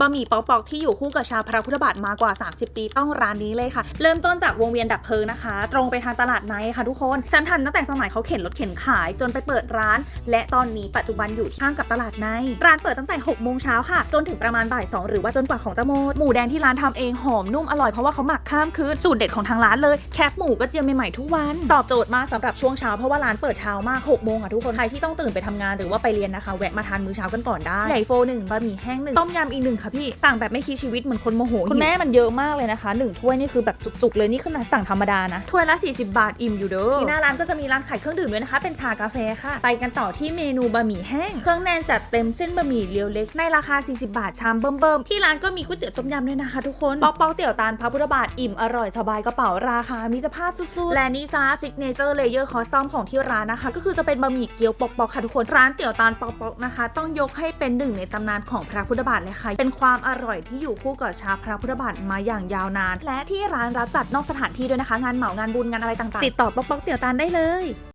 บะหมี่ปอกๆที่อยู่คู่กับชาวพระพุทธบาทมากว่า 30 ปีต้องร้านนี้เลยค่ะ เริ่มต้นจากวงเวียนดับเพลิงนะคะ ตรงไปทางตลาดไนท์ค่ะทุกคนฉันทันตั้งแต่สมัยเขาเข็นรถเข็นขายจนไปเปิดร้าน และตอนนี้ปัจจุบันอยู่ที่ข้างกับตลาดไนท์ร้านเปิดตั้งแต่6โมงเช้าค่ะ จนถึงประมาณบ่ายสองหรือว่าจนกว่าของจะหมดหมูแดงที่ร้านทำเองหอมนุ่มอร่อยเพราะว่าเขาหมักข้ามคืนสูตรเด็ดของทางร้านเลยแคบหมูกระเจียวใหม่ๆทุกวันตอบโจทย์มากสำหรับช่วงเช้าเพราะว่าร้านเปิดเช้ามาก6โมงอะทุกคนใครที่ต้องตื่นไปทำงานหรือว่าไปเรียนนะคะแวะมาทานมื้อเช้ากันก่อนได้ใหญ่โฟหนึ่งบะหมี่แห้งหนึ่งต้มยำอีกหนึ่งค่ะพี่ สั่งแบบไม่คิดชีวิตเหมือนคนโมโหคุณแม่มันเยอะมากเลยนะคะหนึ่งถ้วยนี่คือแบบจุกๆเลยนี่ขนาดสั่งธรรมดานะถ้วยละ 40 บาทอิ่มอยู่เด้อที่หน้าร้านก็จะมีร้านขายเครื่องดื่มด้วยนะคะ เป็นชากาแฟค่ะ ไปกันต่อที่เมนูบะหมี่แห้ง เครื่องแน่นจัดเต็มเส้นบะหมี่เรียวเล็กในราคา 40 บาทชามเบิ่มๆที่ร้านก็มีก๋วยเตี๋ยวต้มยำด้วยนะคะทุกคนปอกปอกเตี๋ยวตาลพระพุทธบาทอิ่มอร่อยสบายกระเป๋าราคามิตรภาพสุดๆและนี่จ้าซิกเนเจอร์เลเยอร์คอสตอมของที่ร้านนะคะ ก็คือจะเป็นบะหมี่เกี๊ยวปอกปอกค่ะทุกคนร้านเตี๋ยวตาลปอกปอกนะคะ ต้องยกให้เป็นหนึ่งในตำนานของพระพุทธบาทเลยค่ะเป็นความอร่อยที่อยู่คู่กับชาพระพุทธบาทมาอย่างยาวนาน และที่ร้านรับจัดนอกสถานที่ด้วยนะคะ งานเหมางานบุญงานอะไรต่างๆ ติดต่อป๊อกป๊อกเตี๋ยวตานได้เลย